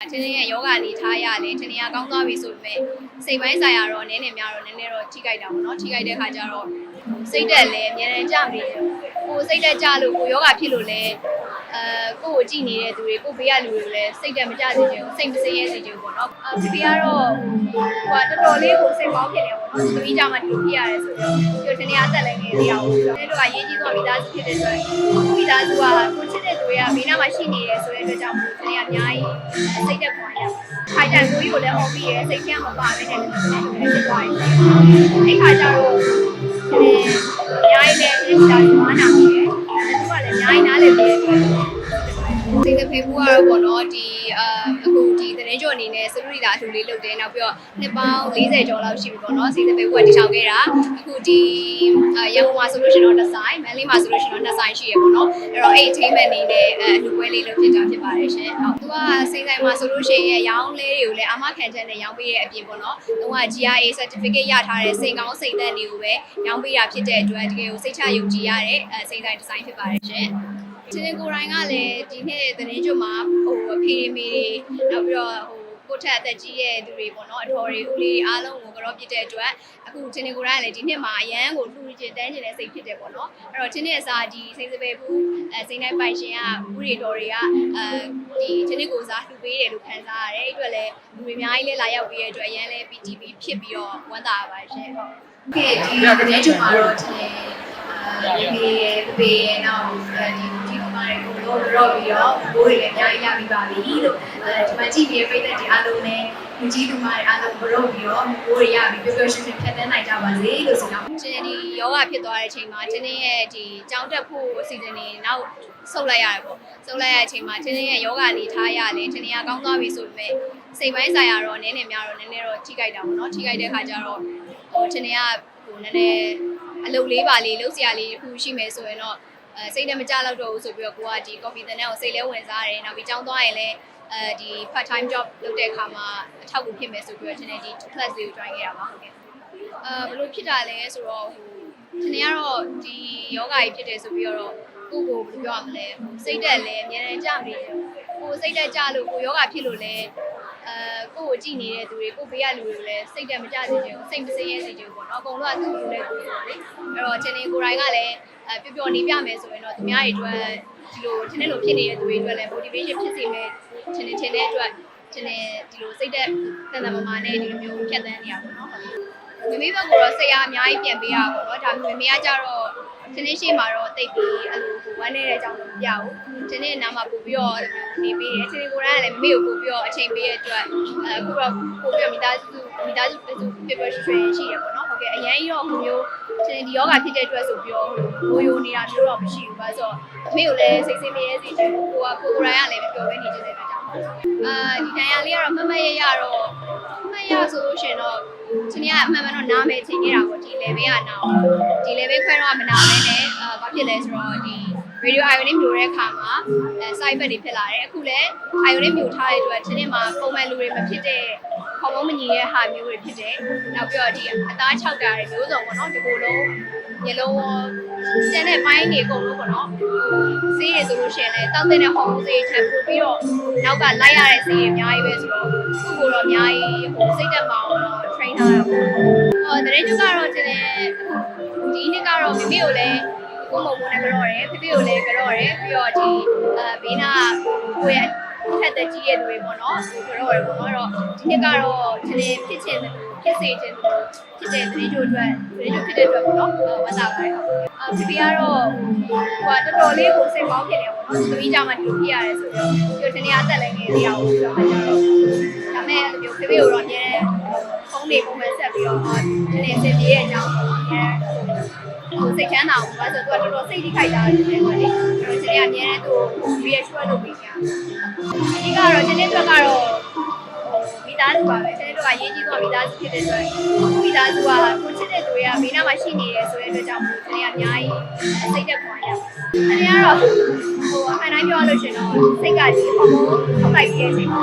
ထင်းထင်းရဲ့ယောဂလေးထားရလေထင်းထင်းကကောင်းသွားပြီဆိုပေမဲ့စိတ်ပိုင်းဆိုင်ရာတော့နည်းနည်းများတော့နည်းနည်းတော့ထိခိုက်တာပေါ့နော်ထိခိုက်တဲ့ခါကျတော့ စိတ်တက်လဲအများနဲ့ကြမနေတယ်ကိုယ်စိတ်တက်ကြလို့ကိုယ်ယောဂဖြစ်လို့လဲအဲကိုယ့်ကိုကြည့်နေတဲ့သူတွေကိုဘေးကလူတွေကိုလည်းစိတ်တက်မကြစေချင်ဘူးစိတ်မစင်းရဲစေချင်ဘူးပေါ့နော်အဖေကတော့ဟိုကတော်တော်လေးကိုစိတ်ပေါင်းဖြစ်နေပေါ့နော်သမီးကြမှာဒီလိုဖြစ်ရတယ်ဆိုတော့ဒီထင်းထင်းအသက်လည်းငယ်သေးအောင်ဆိုတော့တို့ကရေးကြီးသွားမိသားစုဖြစ်တဲ့အတွက်မိသားစုကကိုချစ်တဲ့သူတွေကဘေးနားမှာရှိနေတယ်ဆိုတဲ့အတွက်ကြောင့်မို့ထင်းထင်းကအများကြီးစိတ်တက်ပွားရခိုင်တန်ကိုကြီးကိုလည်းဟောပြီးရဲစိတ်ထဲမှာပါပဲတဲ့လူတွေဖြစ်သွားတယ်အဲ့ခါကျတော့အဲအ များကြီးလည်းဒီစာရွာနာပြီးတယ်သူကလည်းအများကြီးနားလည်ပြီးတယ်စိတ်ကဖေးဘူးကတော့ပေါ့နော်ဒီ အာအခုဒီသတင်းကြိုအနေနဲ့စလူရီတာအထူလေးလုပ်တယ်နောက်ပြီးတော့နှစ်ပေါင်း40ကျော်လောက်ရှိပြီပေါ့နော်စိတ်ကဖေးဘူးကတည်ထောင်ခဲ့တာအခုဒီအာရန်ကုန်မှာဆိုလို့ရှိရင်တော့တစ်ဆိုင်မန်လေးမှာဆိုလို့ရှိရင်တော့နှစ်ဆိုင်ရှိရပေါ့နော်အဲ့တော့အဲ့ attainment အနေနဲ့အဲအလူပွဲလေးလုပ်ဖြစ်တာဖြစ်ပါတယ်ရှင်ဟုတ်သူကစိတ်ဆိုင်မှာဆိုလို့ရှိရင်ရောင်းလေးတွေကိုလည်းအာမခံချက်နဲ့ရောင်းပေးတဲ့အပြင်ပေါ့နော်သူက GRA certificate ရထားတဲ့စိန်ကောင်းစိတ်သက်တွေကိုပဲရောင်းပေးတာဖြစ်တဲ့အတွက်တကယ်ကိုစိတ်ချယုံကြည်ရတဲ့အဲစိတ်ဆိုင်ဒီဇိုင်းဖြစ်ပါတယ်ရှင် ချင်းချင်းကိုယ်တိုင်ကလည်းဒီနေ့သတင်းကြွမှာဟိုအဖေမေတွေနောက်ပြီးတော့ဟိုကိုထက်အသက်ကြီးရဲ့သူတွေပေါ့နော်အထော်တွေဦးလေးအားလုံးကိုကြောပြစ်တဲ့အတွက်အခုချင်းချင်းကိုယ်တိုင်ကလည်းဒီနှစ်မှာအရန်ကိုလှူချင်တန်းချင်တဲ့စိတ်ဖြစ်တယ်ပေါ့နော်အဲ့တော့ချင်းချင်းအစားဒီစိတ်စပယ်ဘူးအဲစိတ်နိုင်ပိုင်ရှင်ကဦးတွေတော်တွေကအဲဒီချင်းချင်းကိုစားလှူပေးတယ်လို့ခံစားရတယ်အဲ့အတွက်လည်းလူတွေအများကြီးလည်းလာရောက်ပြီးတဲ့အတွက်အရန်လည်း PTV ဖြစ်ပြီးတော့ဝမ်းသာပါရှင်ဟုတ်ကဲ့ဒီသတင်းကြွမှာတော့ချင်းအာဒီပေပေနောက်ဒီ ဒီမှာကိုတော့တော့ပြီးတော့ဘိုးတွေလည်းအများကြီးရပြီးပါပြီလို့အဲဒီမှာကြည့်ပြီးပြည်သက်ဒီအားလုံးနဲ့လူကြီးလူမတွေအားလုံးဘရုပ်ပြီးတော့ဘိုးတွေရပြီးပျော်ပျော်ရွှင်ရွှင်ဖြတ်သန်းနိုင်ကြပါစေလို့ဆိုတော့ချင်းဒီယောဂဖြစ်သွားတဲ့အချိန်မှာချင်းရဲ့ဒီကြောင်းတက်ဖို့အစီအစဉ်တွေနောက်ဆုတ်လိုက်ရတယ်ပေါ့ဆုတ်လိုက်ရတဲ့အချိန်မှာချင်းရဲ့ယောဂလေးထားရလေချင်းကကောင်းသွားပြီဆိုပေမဲ့စိတ်ပိုင်းဆိုင်ရာတော့နည်းနည်းများတော့နည်းနည်းတော့ထိခိုက်တာပေါ့နော်ထိခိုက်တဲ့ခါကျတော့ဟိုချင်းကဟိုနည်းနည်းအလုပ်လေးပါလေးလုပ်စရာလေးတစ်ခုရှိမယ်ဆိုရင်တော့ အဲစိတ်နဲ့မကြတော့တော့ဘူးဆိုပြီးတော့ကိုကဒီ coffee တဲ့နဲ့ကိုစိတ်လဲဝင်စားတယ်နောက်ပြီးကြောင်းသွားရင်လည်းအဲဒီ part time job လုပ်တဲ့အခါမှာအထောက်အကူဖြစ်မယ်ဆိုပြီးတော့ကျွန်တော်ဒီ class လေးကို join ခဲ့တာပါဟုတ်ကဲ့အဲဘယ်လိုဖြစ်တာလဲဆိုတော့ဟိုကျွန်တော်ကတော့ဒီယောဂကြီးဖြစ်တယ်ဆိုပြီးတော့ကိုကိုဘယ်လိုပြောရမလဲစိတ်တက်လဲအများနဲ့ကြမနေတယ်ကိုစိတ်တက်ကြလို့ကိုယောဂဖြစ်လို့လဲ အဲကိုကိုကြည့်နေတဲ့သူတွေကိုဘေးကလူတွေကိုလည်းစိတ်တက်မကြစေချင်ဘူးစိတ်မစင်းရဲစေချင်ဘူးပေါ့နော်အကုန်လုံးကသူ့လူနဲ့သူဆိုလေအဲ့တော့ကျွန်တော်ကိုယ်တိုင်ကလည်းအဲပျော်ပျော်နေပြမယ်ဆိုရင်တော့သူများတွေအတွက်ဒီလိုထင်းတဲ့လိုဖြစ်နေတဲ့သူတွေအတွက်လည်း motivation ဖြစ်စေမယ်ထင်နေထင်တဲ့အတွက်ထင်နေဒီလိုစိတ်သက်တန်တမမာနဲ့ဒီလိုမျိုးဖြတ်သန်းနေရပါတော့ မမေဘက်ကတော့ဆရာအများကြီးပြန်ပေးရပါတော့ဒါပေမဲ့မမေကကြတော့ထင်းနေရှိမှာတော့တိတ်ပြီးအဲ့လိုကိုဝမ်းနေတဲ့အကြောင်းကိုမပြဘူးထင်းနေနားမှာပို့ပြီးတော့နေပေးတယ်ထင်းနေကိုယ်တိုင်ကလည်းမမေကိုပို့ပြီးတော့အချိန်ပေးရတဲ့အတွက်အခုတော့ပို့ပြီးတော့မိသားစုမိသားစုပြစုပြပြရွှင်ရှိရပေါ့နော်ဟုတ်ကဲ့အရင်ရောဟိုမျိုးထင်းဒီယောဂဖြစ်တဲ့အတွက်ဆိုပြီးတော့ဘိုးယိုနေတာမျိုးတော့မရှိဘူးပါဆိုတော့အမေကိုလည်းစိတ်ဆင်းမရဲစေချင်ဘူးကိုကကိုယ်တိုင်ကလည်းပျော်ပဲနေချင်တဲ့အတွက်ကြောင့် အာဒီတန်ရာလေးကတော့မမရရတော့မမရဆိုလို့ရှင်တော့ဒီနေ့ကအမှန်မှန်တော့နားမယ်ထင်ခဲ့တာပေါ့ဒီ level ကနာအောင်ဒီ level ခွဲတော့မနာမဲနဲ့အာဘာဖြစ်လဲဆိုတော့ဒီ radio ion လေးမျိုးတဲ့အခါမှာအဲ side bet တွေဖြစ်လာတယ်အခုလည်း ion လေးမျိုးထားတဲ့အတွက်ဒီနေ့မှာပုံမှန်လူတွေမဖြစ်တဲ့ဟော်မုန်းမညီတဲ့ဟာမျိုးတွေဖြစ်တယ်နောက်ပြီးတော့ဒီအသားခြောက်တာတွေမျိုးစုံပေါ့နော်ဒီကိုလုံးညလုံးရောကျန်တဲ့ပိုင်းတွေအကုန်လုံးပေါ့နော်ဆေးရဆိုလို့ရှိရင်လည်းတောက်တဲ့ဟော်မုန်းဆေးထပ်ပို့ပြီးတော့နောက်ကလိုက်ရတဲ့ဆေးတွေအများကြီးပဲဆိုတော့ခုကိုတော့အများကြီးဟိုစိတ်တက်မအောင်တော့ train ထားတာပေါ့ဟောတရင်ကျကတော့ဒီဒီနေ့ကတော့မိမိကိုလည်း ကိုမုံမုံနဲ့ကြော့တယ်ဖေဖေကိုလည်းကြော့တယ်ပြီးတော့ဒီအဲဘေးနာကိုရဲ့ထက်တဲ့ကြီးရဲ့တွေပေါ့နော်ကြော့တယ်ပေါ့နော်အဲ့တော့ဒီနေ့ကတော့ဒီဖြစ်ချင်တယ်ဖြစ်စေချင်တယ်ဖြစ်တဲ့တရင်ကျအတွက်တရင်ကျဖြစ်တဲ့အတွက်ပေါ့နော်ဝမ်းသာပါတယ်ဟုတ်အဖေဖေကတော့ဟိုကတော်တော်လေးကိုစိတ်ပေါင်းဖြစ်နေပေါ့နော်သမီးကြမှာဒီလိုဖြစ်ရတယ်ဆိုတော့ဒီတနေ့အသက်လည်းငယ်သေးအောင်ဆိုတော့မှကျတော့ဒါမဲ့အဲ့လိုမျိုးဖေဖေကိုတော့အများဖုန်းတွေပုံမှန်ဆက်ပြီးတော့ဒီနေ့စင်ပြေရဲ့အကြောင်းပေါ့နော်အများဟို စိတ်ချမ်းသာအောင်ပါဆိုတော့သူကတော်တော်စိတ်ထိခိုက်တာတယ်လေဟုတ်လေအဲ့တော့ဒီနေ့အများနဲ့သူ reassure လုပ်ပေးကြအဓိကတော့ဒီနေ့အတွက်ကတော့မိသားစုပါပဲဒီနေ့တို့ကရေးကြီးသွားမိသားစုဖြစ်တဲ့အတွက်မိသားစုကကိုချစ်တဲ့သူတွေကဘေးနားမှာရှိနေတယ်ဆိုတဲ့အတွက်ကြောင့်ဒီနေ့ကအများကြီးစိတ်သက်ပွားရအဲဒီကတော့ဟိုအမှန်တိုင်းပြော လို့ရှင်တော့စိတ်ကဒီဟော်မုန်းထုတ်လိုက်ပြီးတဲ့အချိန်မှာ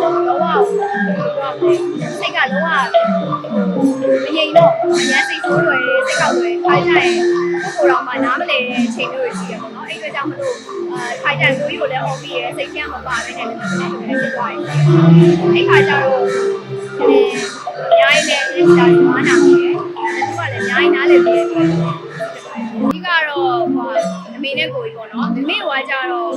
တော့လောကစိတ်ကလောကမငြိမ်တော့အရင်စိတ်ဆိုးလွယ်စိတ်ကောက်လွယ်ခါကြရင်ကိုယ်တော်မှနားမလည်တဲ့အချိန်မျိုးတွေရှိရပေါ့နော်အဲ့အတွက်ကြောင့်မလို့အာခိုင်တန်ကိုကြီးကိုလည်းဟောပြီးရဲစိတ်ထဲမှာပါပဲနဲ့လည်းဖြစ်သွားတယ်အဲ့ခါကျတော့အဲအများကြီးလည်းအစ်စာမာနာပြီးရဲသူကလည်းအများကြီးနားလည်ပြီးရဲဒီကတော့ ကကြတော့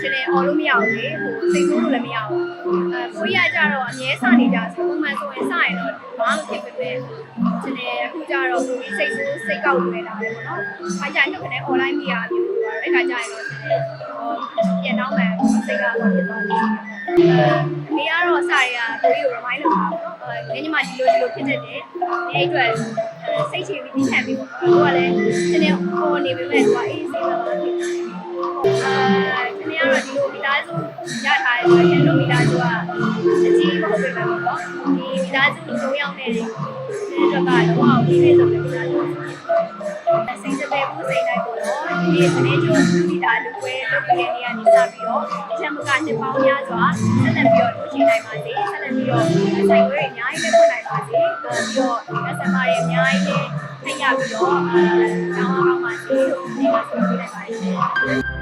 ရှင်နေအော်လို့မရဘူးလေဟိုစိတ်ဆိုးလို့လည်းမရဘူးအဲကိုကြီးကကြတော့အမြဲစနေကြဆိုပုံမှန်ဆိုရင်စရင်တော့ဘာမှမဖြစ်ပဲရှင်နေအခုကြတော့ကိုကြီးစိတ်ဆိုးစိတ်ကောက်လွယ်လာတယ်ပေါ့နော်ခိုင်ကြတော့ခနဲ့ online ပြရမျိုးပေါ့အဲ့ခါကျရင်တော့ရှင်နေဟိုပြန်တော့မှစိတ်ကတော့ဖြစ်သွားတယ်အမေကတော့စာရီကကိုကြီးကို remind လုပ်တာပေါ့နော်အဲညီမဒီလိုဒီလိုဖြစ်နေတယ်ဒီအတွက်စိတ်ချပြီးသိခံပြီးပေါ့သူကလည်းရှင်နေဟိုနေပေမဲ့သူကအေးစိတ်တော့ဖြစ်တယ် အဲဒီနေ့ကတော့ဒီလိုမိသားစုရထားတယ်ဆိုရင်တို့မိသားစုကအကြီးမဟုတ်ပေမဲ့ပေါ့နော်ဒီမိသားစု၃ယောက်နဲ့ဒီအတွက်ကတော့ဒီနေ့ဆိုလည်းမိသားစုစိတ်တဲ့ဘူးစိတ်တိုင်းပေါ့နော်ဒီနေ့ဒီနေ့ကျိုးမိသားစုပွဲလုပ်ပြနေရနေစပြီးတော့အချက်မကနှစ်ပေါင်းများစွာဆက်လက်ပြီးတော့လုပ်ချင်နိုင်ပါစေဆက်လက်ပြီးတော့ဆိုင်ဝဲအများကြီးလုပ်နိုင်ပါစေပြီးတော့ SMA တွေအများကြီးလည်းထိရပြီးတော့အဲကျောင်းအောင်ပါစေလို့ဒီမှာဆိုပြလိုက်ပါတယ်